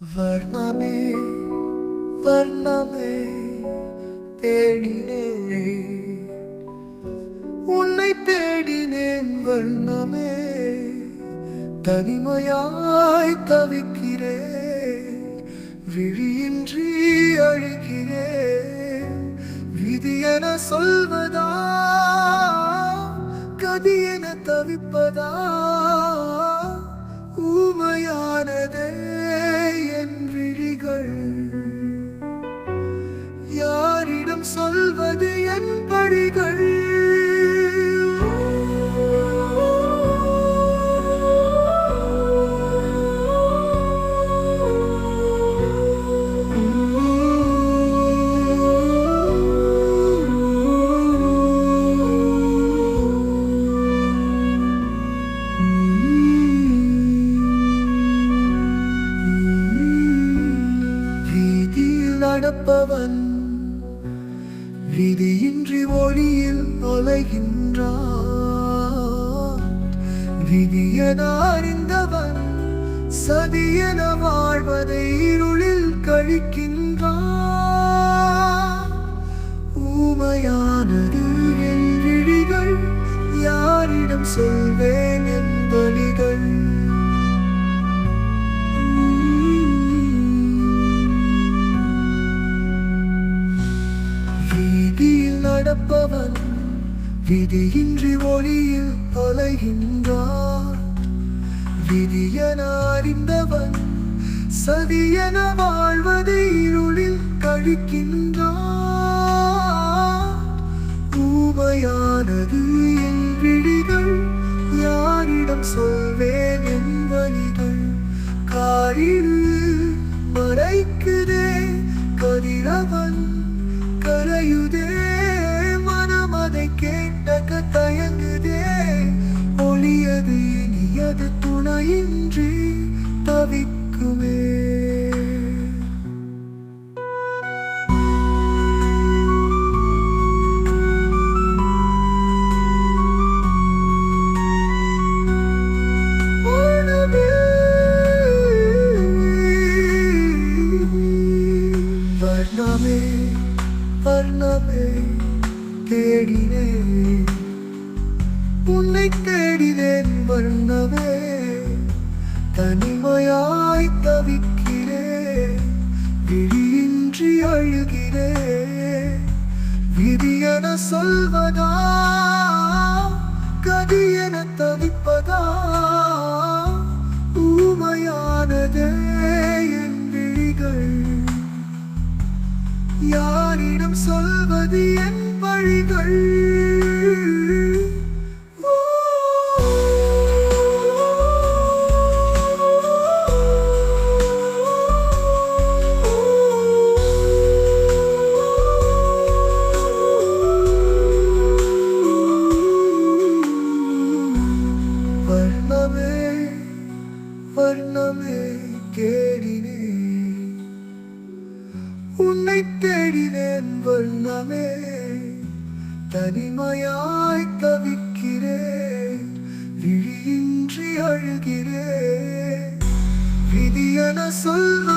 வர்ணமே வர்ணமே தேடினேன் உன்னை தேடினேன் வர்ணமே தனிமையாய் தவிக்கிறேன். விழியின்றி அழுகிறேன். விதி என சொல்வதா கதி என தவிப்பதா ஊமையானதே. நடப்பவன் விதியின்றி ஒளியில் ஒலைகின்றான் விதியன அறிந்தவன் சதியன வாழ்வதை இருளில் கழிக்கின்றான். ஊமையானது என் விழிகள் யாரிடம் சொல்வே? விதியின்றி ஒளியில் தொலைகின்றான் விதியன அறிந்தவன் சதியன வாழ்வதை இருளில் கழிக்கின்றான் ஊமையானது துணையின்றி தவிக்குமே. வானமே, வர்ணமே வர்ணமே தேடினேன். உன்னை தேடினேன் வர்ணமே. தனிமையாய் தவிக்கிறேன் விழியின்றி அழுகிறேன் விதியென சொல்வதா கதி என தவிப்பதா ஊமையானதே என் விழிகள். யாரிடம் சொல்வது என் வழிகள். உன்னை தேடினேன் வண்ணமே தனிமையாய் தவிக்கிறேன் விழியின்றி அழுகிறேன் விதியன சொல்வ